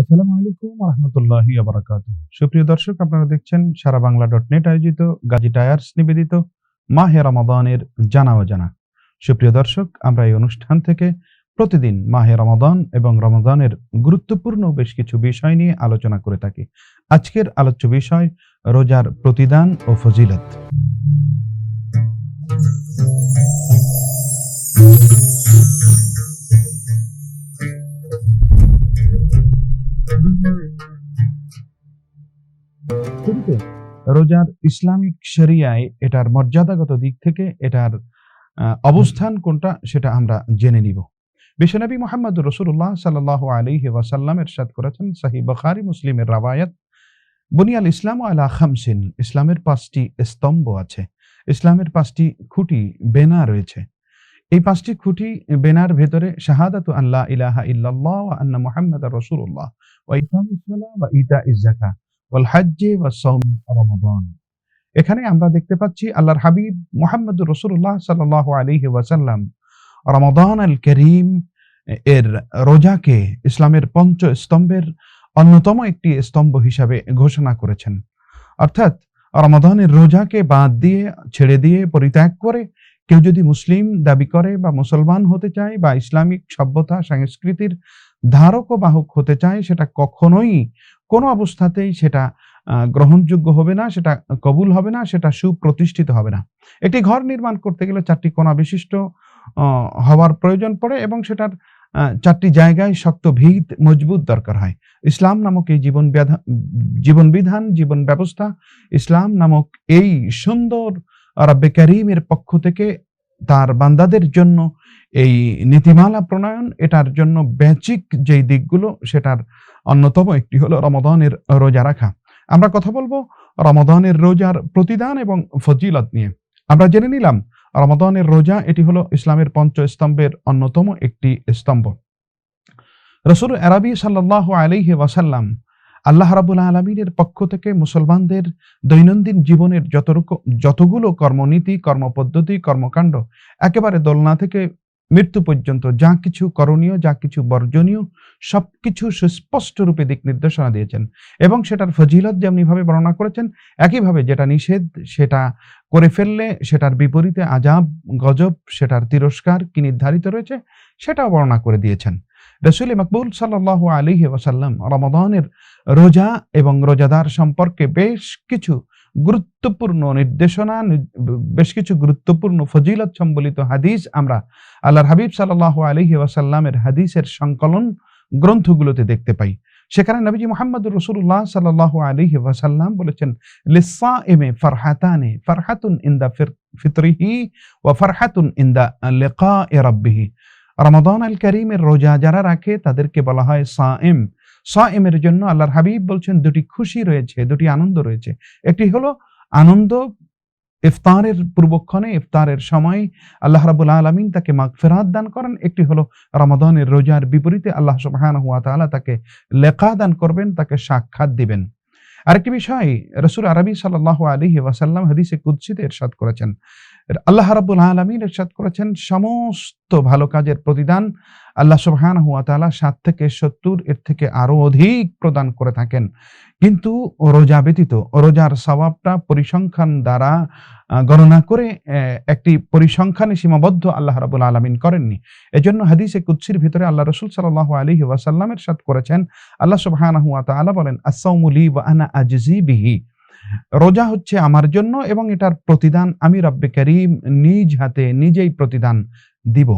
আসসালামু আলাইকুম রহমতুল্লাহি সুপ্রিয় দর্শক, আপনারা দেখছেন সারা বাংলা ডট নেট আয়োজিত গাজী টায়ার্স নিবেদিত মাহে রমাদানের জানা অজানা। সুপ্রিয় দর্শক, আমরা এই অনুষ্ঠান থেকে প্রতিদিন মাহে রমাদান এবং রমাদানের গুরুত্বপূর্ণ বেশ কিছু বিষয় নিয়ে আলোচনা করে থাকি। আজকের আলোচ্য বিষয়, রোজার প্রতিদান ও ফজিলত। শুরুতে রোজার ইসলামিক শরিয়ায় এটার মর্যাদাগত দিক থেকে এটার অবস্থান কোনটা সেটা আমরা জেনে নিব। বিশ্বনবী মোহাম্মদ রসুল্লাহ সাল্লাহ আলহি ওয়াসাল্লাম এরশাদ করেছেন সাহি বখারি মুসলিমের রাবায়াত বুনিয়াল ইসলাম আলা খামসিন ইসলামের পাঁচটি স্তম্ভ আছে। ইসলামের পাঁচটি খুঁটি, বেনা রয়েছে। এই পাঁচটি খুঁটি, বেনার ভেতরে শাহাদাত আল্লাহ ইলাহা ইল্লাল্লাহ ওয়া আন্না মুহাম্মাদ রসুল্লাহ ওয়া ইকামিস সালাহ ওয়া ইতা ইজাকা এখানে আমরা দেখতে পাচ্ছি আল্লাহর হাবিব মুহাম্মদ রসুল্লাহ সাল্লাহ আলাইহি ওয়াসাল্লাম রমাদান আল করিম এর রোজাকে ইসলামের পঞ্চ স্তম্ভের অন্যতম একটি স্তম্ভ হিসাবে ঘোষণা করেছেন। অর্থাৎ রমাদানের রোজাকে বাদ দিয়ে, ছেড়ে দিয়ে পরিত্যাগ করে কেউ যদি মুসলিম দাবি করে বা মুসলমান হতে চায় বা ইসলামিক সভ্যতা, সংস্কৃতির ধারক ও বাহক হতে চায়, সেটা কখনোই কোনো অবস্থাতেই সেটা গ্রহণযোগ্য হবে না, সেটা কবুল হবে না, সেটা সুপ্রতিষ্ঠিত হবে না। একটি ঘর নির্মাণ করতে গেলে চারটি কোণা বিশিষ্ট হওয়ার প্রয়োজন পড়ে এবং সেটার চারটি জায়গায় শক্ত ভিত মজবুত দরকার হয়। ইসলাম নামক এই জীবন জীবন বিধান, জীবন ব্যবস্থা, ইসলাম নামক এই সুন্দর রাব্বে করিমের পক্ষ থেকে তার বান্দাদের জন্য এই নীতিমালা প্রণয়ন, এটার জন্য বেচিক যেই দিকগুলো, সেটার অন্যতম একটি হলো রমদানের রোজা রাখা। আমরা কথা বলব রমদানের রোজার প্রতিদান এবং ফজিলত নিয়ে। আমরা জেনে নিলাম রমদানের রোজা, এটি হলো ইসলামের পঞ্চ স্তম্ভের অন্যতম একটি স্তম্ভ। রসুল আরবি সাল্লাহ আলাইহি ওয়াসাল্লাম আল্লাহ রাবুল আলমিনের পক্ষ থেকে মুসলমানদের দৈনন্দিন জীবনের যত যতগুলো কর্মনীতি, কর্মপদ্ধতি, কর্মকাণ্ড একেবারে দোলনা থেকে মৃত্যু পর্যন্ত যা কিছু করণীয়, যা কিছু বর্জনীয়, সবকিছু সুস্পষ্ট রূপে দিক নির্দেশনা দিয়েছেন এবং সেটার ফজিলত যেমনিভাবে বর্ণনা করেছেন, একইভাবে যেটা নিষেধ সেটা করে ফেললে সেটার বিপরীতে আজাব গজব, সেটার তিরস্কার কি নির্ধারিত রয়েছে সেটাও বর্ণনা করে দিয়েছেন। রসুল মকবুল সাল্লাহ আলিহি ওয়াসাল্লাম রমাদানের রোজা এবং রোজাদার সম্পর্কে বেশ কিছু গুরুত্বপূর্ণ নির্দেশনা, বেশ কিছু গুরুত্বপূর্ণ ফজিলত সম্বলিত হাদিস আমরা আল্লাহর হাবিব সাল্লাহ আলহি ওয়াসাল্লামের হাদিসের সংকলন গ্রন্থগুলোতে দেখতে পাই। সেখানে নবীজি মোহাম্মদ রসুল্লাহ সাল্লাহ আলহি ওয়াসাল্লাম বলেছেন লিসা এমে ফারহাতানে ফারহাতুন ইন্দা ফিতরিহি ও ফারহাতুন ইন্দা লেকা এ রব্বিহি। রমাদান আল করিমের রোজা যারা রাখে, তাদেরকে বলা হয় সাএম সাএমের জন্য আল্লাহর হাবিব বলছেন, দুটি খুশি রয়েছে, দুটি আনন্দ রয়েছে। একটি হলো আনন্দ, ইফতারের পূর্বক্ষণে, ইফতারের সময় আল্লাহ রাবুল আলমিন তাকে মাগফেরাত দান করেন। একটি হলো রমাদানের রোজার বিপরীতে আল্লাহ সুবহানাহু ওয়া তাআলা তাকে লেখা দান করবেন, তাকে সাক্ষাৎ দিবেন। আরেকটি বিষয়, রসুল আরবি সাল্লাহ আলহি ওয়াসাল্লাম হাদিসে কুৎসিতে এরশাদ করেছেন। আল্লাহ রাবুল আলমিন এরশাদ করেছেন সমস্ত ভালো কাজের প্রতিদান আল্লাহ সুবহান হুয়া তাআলা সাত থেকে সত্তর, এর থেকে আরও অধিক প্রদান করে থাকেন। কিন্তু রোজা ব্যতীত, রোজার সওয়াবটা পরিসংখ্যান দ্বারা গণনা করে একটি পরিসংখ্যানে সীমাবদ্ধ আল্লাহ রাবুল আলমিন করেননি। এজন্য হাদিসে কুৎসির ভিতরে আল্লাহ রসুল সাল্লাহ আলী ওয়াসাল্লামের সাথ করেছেন, আল্লাহ সুবহান হুয়া তাআলা বলেন আসাউমুলি ওয়া আনা আজজি বিহি। রোজা হচ্ছে আমার জন্য এবং এটার প্রতিদান আমি রব্বে করিম নিজ হাতে নিজেই প্রতিদান দিব।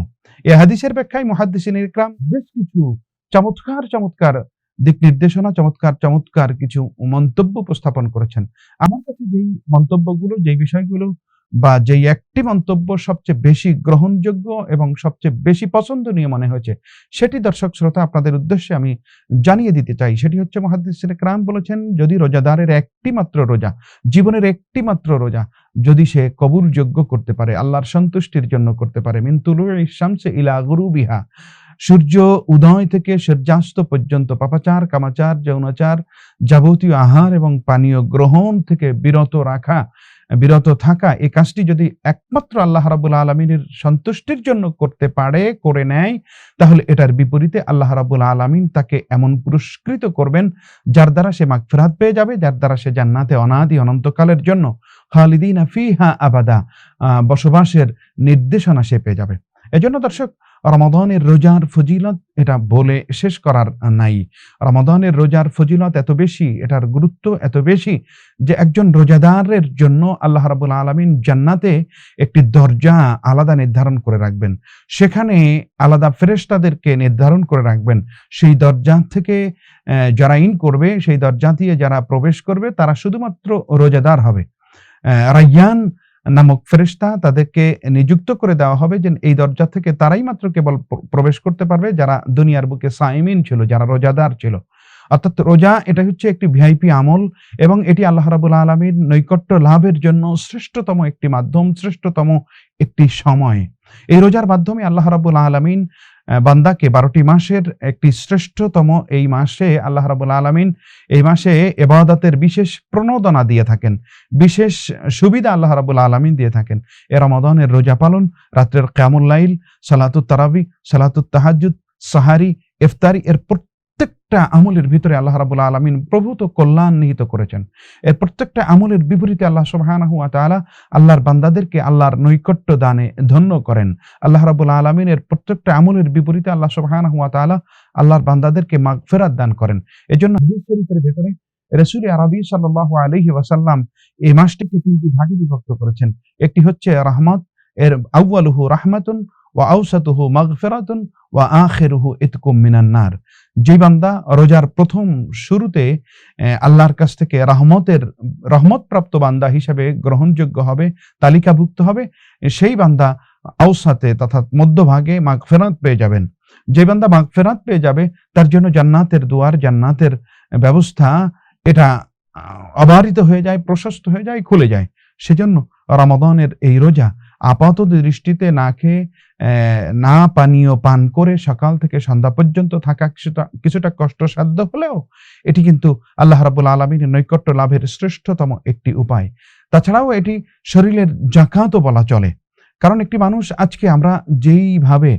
এ হাদিসের ব্যাখ্যায় মহাদিসিন ইকরাম বেশ কিছু চমৎকার চমৎকার দিক নির্দেশনা, চমৎকার চমৎকার কিছু মন্তব্য উপস্থাপন করেছেন। আমার কাছে যেই মন্তব্যগুলো, যেই বিষয়গুলো বা যেই একটি মন্তব্য সবচেয়ে বেশি গ্রহণযোগ্য এবং সবচেয়ে বেশি পছন্দনীয় মনে হয়েছে, সেটি দর্শক শ্রোতা আপনাদের উদ্দেশ্যে আমি জানিয়ে দিতে চাই। সেটি হচ্ছে মহাদিসিন ইকরাম বলেছেন, যদি রোজাদারের একটি মাত্র রোজা, জীবনের একটি মাত্র রোজা, যদি সে কবুল যোগ্য করতে পারে, আল্লাহর সন্তুষ্টির জন্য করতে পারে মিনতুলু শামসে ইলা গুরু বিহা সূর্য উদয় থেকে সূর্যাস্ত পর্যন্ত পাপাচার, কামাচার, যৌনাচার, যাবতীয় আহার এবং পানীয় গ্রহণ থেকে বিরত রাখা বিরত থাকা। এই কাজটি যদি একমাত্র আল্লাহ রাবুল আলমিনের সন্তুষ্টির জন্য করতে পারে, করে নেয়, তাহলে এটার বিপরীতে আল্লাহ রাবুল আলমিন তাকে এমন পুরস্কৃত করবেন, যার দ্বারা সে মাগফিরাত পেয়ে যাবে, যার দ্বারা সে জান্নাতে অনাদি অনন্তকালের জন্য খালিদিন আফিহা আবাদা বসবাসের নির্দেশনা সে পেয়ে যাবে। এজন্য দর্শক, রমাদানের রোজার ফজিলত এটা বলে শেষ করার নাই। রমাদানের রোজার ফজিলত এত বেশি, এটার গুরুত্ব এত বেশি যে একজন রোজাদারের জন্য আল্লাহ রাবুল আলমিন জান্নাতে একটি দরজা আলাদা নির্ধারণ করে রাখবেন। সেখানে আলাদা ফেরেশতাদেরকে নির্ধারণ করে রাখবেন। সেই দরজা থেকে যারা ইন করবে, সেই দরজা দিয়ে যারা প্রবেশ করবে, তারা শুধুমাত্র রোজাদার হবে। রাইয়ান নামক ফেরেশতা তাদেরকে নিযুক্ত করে দেওয়া হবে যে এই দরজা থেকে তারাই মাত্র কেবল প্রবেশ করতে পারবে যারা দুনিয়ার বুকে সাইমিন ছিল, যারা রোজাদার ছিল। অর্থাৎ রোজা এটা হচ্ছে একটি ভিআইপি আমল এবং এটি আল্লাহ রাবুল আলমীর নৈকট্য লাভের জন্য শ্রেষ্ঠতম একটি মাধ্যম, শ্রেষ্ঠতম একটি সময়। এই রোজার মাধ্যমে আল্লাহ রাবুল আলমিন বান্দাকে বারোটি মাসের একটি শ্রেষ্ঠতম এই মাসে আল্লাহ রাবুল আলমিন এই মাসে এবাদতের বিশেষ প্রণোদনা দিয়ে থাকেন, বিশেষ সুবিধা আল্লাহ রাবুল আলমিন দিয়ে থাকেন। এ রমাদনের রোজা পালন, রাত্রের কামুল্লাইল সালাতুত তারাবি, সালাতুত তাহাজুদ সাহারি, ইফতারি এর প্রত্যেকটা আমলের ভিতরে আল্লাহ রাবুল আলমিন প্রভূত কল্যাণ নিহিত করেছেন। এর প্রত্যেকটা আমলের বিপরীতে আল্লাহ সুবহানাহু ওয়া তাআলা আল্লাহর বান্দাদেরকে আল্লাহর নৈকট্য দানে ধন্য করেন। আল্লাহ রাবুল আলমিনের প্রত্যেকটা আমলের বিপরীতে আল্লাহ সুবহানাহু ওয়া তাআলা আল্লাহর বান্দাদেরকে মাগফিরাত দান করেন। এজন্য হাদিস শরীফের ভেতরে রসুল আরবি সাল্লাল্লাহু আলাইহি ওয়াসাল্লাম এই মাসটিকে তিনটি ভাগে বিভক্ত করেছেন। একটি হচ্ছে রহমত, এর আউয়ালুহু রাহমাতুন ওয়া আউসাতুহু মাগফিরাতুন ওয়া আখিরুহু ইতকুম মিনান নার। যে বান্দা রোজার প্রথম শুরুতে আল্লাহর কাছ থেকে রহমতের রহমত প্রাপ্ত বান্দা হিসেবে গ্রহণযোগ্য হবে, তালিকাভুক্ত হবে, সেই বান্দা আউসাতে তথা মধ্যভাগে মাগফিরাত পেয়ে যাবেন। যে বান্দা মাগফিরাত পেয়ে যাবে, তার জন্য জান্নাতের দুয়ার, জান্নাতের ব্যবস্থা, এটা অবারিত হয়ে যায়, প্রশস্ত হয়ে যায়, খুলে যায়। সেজন্য রমাদানের এই রোজা আপাত দৃষ্টিতে না খেয়ে না পানীয় পান করে সকাল থেকে সন্ধ্যা পর্যন্ত থাকা কিছুটা কিছুটা কষ্টসাধ্য হলেও এটি কিন্তু আল্লাহ রাবুল আলমীর নৈকট্য লাভের শ্রেষ্ঠতম একটি উপায়। তাছাড়াও এটি শরীরের জাকাতও বলা চলে। কারণ একটি মানুষ আজকে আমরা যেইভাবে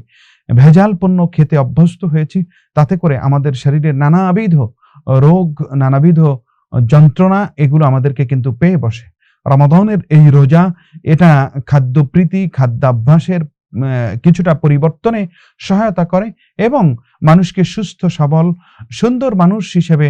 ভেজাল পণ্য খেতে অভ্যস্ত হয়েছি, তাতে করে আমাদের শরীরের নানাবিধ রোগ, নানাবিধ যন্ত্রণা, এগুলো আমাদেরকে কিন্তু পেয়ে বসে। রমাদানের এই রোজা, এটা খাদ্যপ্রীতি, খাদ্যাভ্যাসের কিছুটা পরিবর্তনে সহায়তা করে এবং মানুষকে সুস্থ, সবল, সুন্দর মানুষ হিসেবে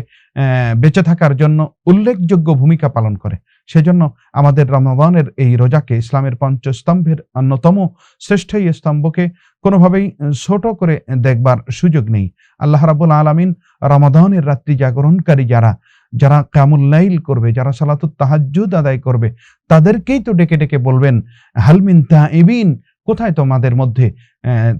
বেঁচে থাকার জন্য উল্লেখযোগ্য ভূমিকা পালন করে। সেজন্য আমাদের রমাদানের এই রোজাকে ইসলামের পঞ্চস্তম্ভের অন্যতম শ্রেষ্ঠ এই স্তম্ভকে কোনোভাবেই ছোট করে দেখবার সুযোগ নেই। আল্লাহ রাবুল আলমিন রমাদানের রাত্রি জাগরণকারী যারা যারা কামুল্লাইল করবে, যারা সালাতুত তাহাজ্জুদ আদায় করবে, তাদেরকেই তো ডেকে ডেকে বলবেন হালমিন তাইবিন কোথায় তোমাদের মধ্যে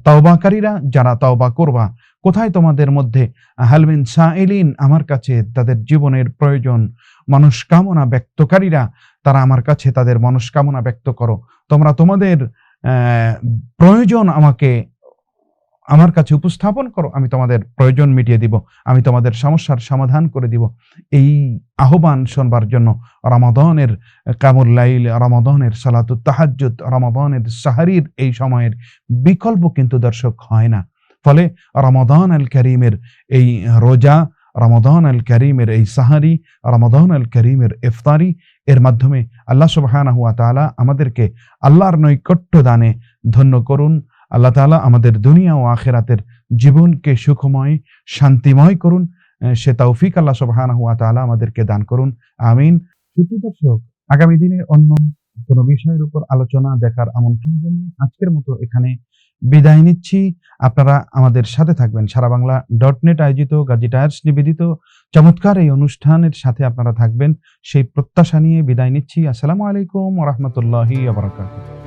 তাওবাকারীরা যারা তাওবা করবা, কোথায় তোমাদের মধ্যে হালমিন সাইলিন আমার কাছে তাদের জীবনের প্রয়োজন, মনস্কামনা ব্যক্তকারীরা, তারা আমার কাছে তাদের মনস্কামনা ব্যক্ত করো, তোমরা তোমাদের প্রয়োজন আমাকে আমার কাছে উপস্থাপন করো, আমি তোমাদের প্রয়োজন মিটিয়ে দিব, আমি তোমাদের সমস্যার সমাধান করে দিব। এই আহ্বান শোনবার জন্য রমাদানের কামুল্লাইল রমাদানের সালাতু তাহাজ্জুদ, রমাদানের সাহারির এই সময়ের বিকল্প কিন্তু দর্শক হয় না। ফলে রমাদান আল করিমের এই রোজা, রমাদান আল করিমের এই সাহারি, রমাদান আল করিমের ইফতারি, এর মাধ্যমে আল্লাহ সুবহানাহু ওয়া তাআলা আমাদেরকে আল্লাহর নৈকট্য দানে ধন্য করুন। আল্লাহ তাআলা আমাদের দুনিয়া ও আখেরাতের জীবনকে সুখময়, শান্তিময় করুন। সে তৌফিক আল্লাহ সুবহানাহু হুয়া তাআলা আমাদেরকে দান করুন। আমিন। সুপ্রিয় দর্শক, আগামী দিনে অন্য কোনো বিষয়ের উপর আলোচনা, দেখার আমন্ত্রণ জানিয়ে আজকের মতো এখানে বিদায় নিচ্ছি। আপনারা আমাদের সাথে থাকবেন সারা বাংলা ডট নেট আয়োজিত, গাজী টায়ার্স নিবেদিত। চমৎকার এই অনুষ্ঠানের সাথে আপনারা থাকবেন। সেই প্রত্যাশা নিয়ে বিদায় নিচ্ছি। আসসালামু আলাইকুম ওরহমতুল্লাহি আবরাকাতুহ